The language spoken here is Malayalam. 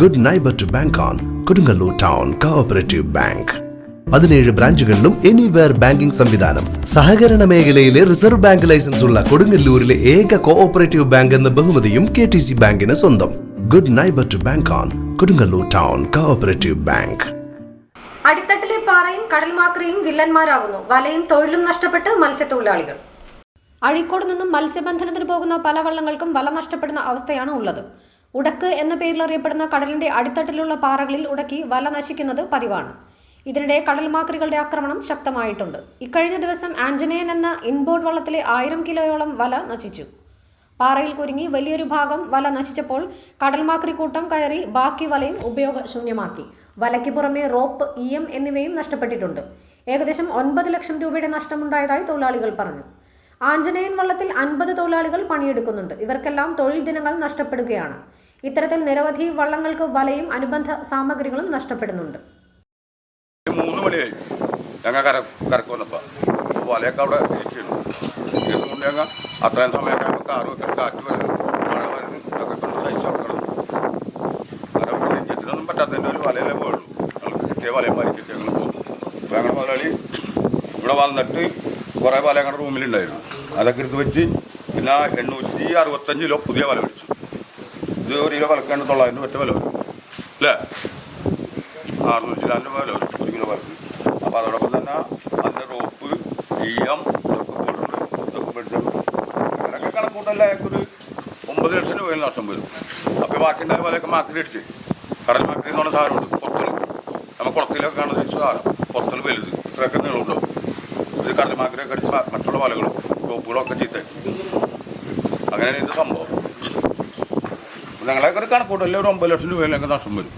Good neighbour to bank on Kodungallur town cooperative bank പതിനേഴ് ബ്രാഞ്ചുകളിലും എനിവെയർ ബാങ്കിംഗ് സംവിധാനം. സഹകരണ മേഖലയിലെ റിസർവ് ബാങ്ക് ലൈസൻസ് ഉള്ള കൊടുങ്ങല്ലൂരിലെ ഏക കോഓപ്പറേറ്റീവ് ബാങ്ക് എന്ന ബഹുമതിയും കെ ടി സി ബാങ്കിന് സ്വന്തം. Good neighbour to bank on Kodungallur town cooperative bank അടിത്തട്ടിലെ പാറയും കടൽമാക്രയും വില്ലന്മാരാകുന്നു. വലയും തൊഴിലും നഷ്ടപ്പെട്ട് മത്സ്യത്തൊഴിലാളികൾ. അഴീക്കോട് നിന്നും മത്സ്യബന്ധനത്തിന് പോകുന്ന പല വള്ളങ്ങൾക്കും വല നഷ്ടപ്പെടുന്ന അവസ്ഥയാണ് ഉള്ളത്. ഉടക്ക് എന്ന പേരിൽ അറിയപ്പെടുന്ന കടലിന്റെ അടിത്തട്ടിലുള്ള പാറകളിൽ ഉടക്കി വല നശിക്കുന്നത് പതിവാണ്. ഇതിനിടെ കടൽമാക്രികളുടെ ആക്രമണം ശക്തമായിട്ടുണ്ട്. ഇക്കഴിഞ്ഞ ദിവസം ആഞ്ജനേയൻ എന്ന ഇൻബോർഡ് വള്ളത്തിലെ ആയിരം കിലോയോളം വല നശിച്ചു. പാറയിൽ കുരുങ്ങി വലിയൊരു ഭാഗം വല നശിച്ചപ്പോൾ കടൽമാക്രി കൂട്ടം കയറി ബാക്കി വലയും ഉപയോഗശൂന്യമാക്കി. വലയ്ക്ക് പുറമെ റോപ്പ് ഇ എം എന്നിവയും നഷ്ടപ്പെട്ടിട്ടുണ്ട്. ഏകദേശം ഒൻപത് ലക്ഷം രൂപയുടെ നഷ്ടമുണ്ടായതായി തൊഴിലാളികൾ പറഞ്ഞു. ആഞ്ജനേയൻ വള്ളത്തിൽ അൻപത് തൊഴിലാളികൾ പണിയെടുക്കുന്നുണ്ട്. ഇവർക്കെല്ലാം തൊഴിൽ ദിനങ്ങൾ നഷ്ടപ്പെടുകയാണ്. ഇത്തരത്തിൽ നിരവധി വള്ളങ്ങൾക്ക് വലയും അനുബന്ധ സാമഗ്രികളും നഷ്ടപ്പെടുന്നുണ്ട്. മണിയായി. ഞങ്ങൾ അത്രയും സമയം ഞങ്ങൾ മുതലാളി ഇവിടെ വന്നിട്ട് കുറേ വല ഞങ്ങളുടെ റൂമിലുണ്ടായിരുന്നു. അതൊക്കെ എടുത്ത് വെച്ച് പിന്നെ എണ്ണൂറ്റി അറുപത്തഞ്ച് കിലോ പുതിയ വല മേടിച്ചു. ഇത് ഒരു കിലോ വലക്കാണ്ട് തൊള്ളായിരം ഒറ്റ വില വരും അല്ലേ? അറുന്നൂറ്റി രണ്ട് വില വരും ഒരു കിലോ വലക്ക് അപ്പോൾ അതോടൊപ്പം തന്നെ അതിന്റെ റോപ്പ് ഈയം ഇതൊക്കെ കൊണ്ടുണ്ട് ഇതൊക്കെ മേടിച്ചു അങ്ങനെയൊക്കെ കണക്കൂട്ടല്ല ഒരു ഒമ്പത് ലക്ഷം രൂപയിൽ നഷ്ടം വരും. അപ്പോൾ ബാക്കിയുണ്ടായ വിലയൊക്കെ മാക്കിൽ അടിച്ച്. കടൽ മാക്കിൽ എന്ന് പറഞ്ഞ സാധനമുണ്ട്. പൊത്തൽ നമ്മൾ കുളത്തിലൊക്കെ കാണുന്ന സാധനം. പൊത്തൽ വലുത്. ഇത്രയൊക്കെ നീളമുണ്ടാവും ഇത് കടൽ മാക്കിലൊക്കെ അടിച്ച് മറ്റുള്ള വലകളും ടോപ്പുകളൊക്കെ ഒക്കെ ചീത്തായി അങ്ങനെയാണ് ഇത് സംഭവം. ഞങ്ങളൊക്കെ ഒരു കണക്കൂട്ടല്ല ഒരു ഒമ്പത് ലക്ഷം രൂപയിലൊക്കെ നഷ്ടം വരും.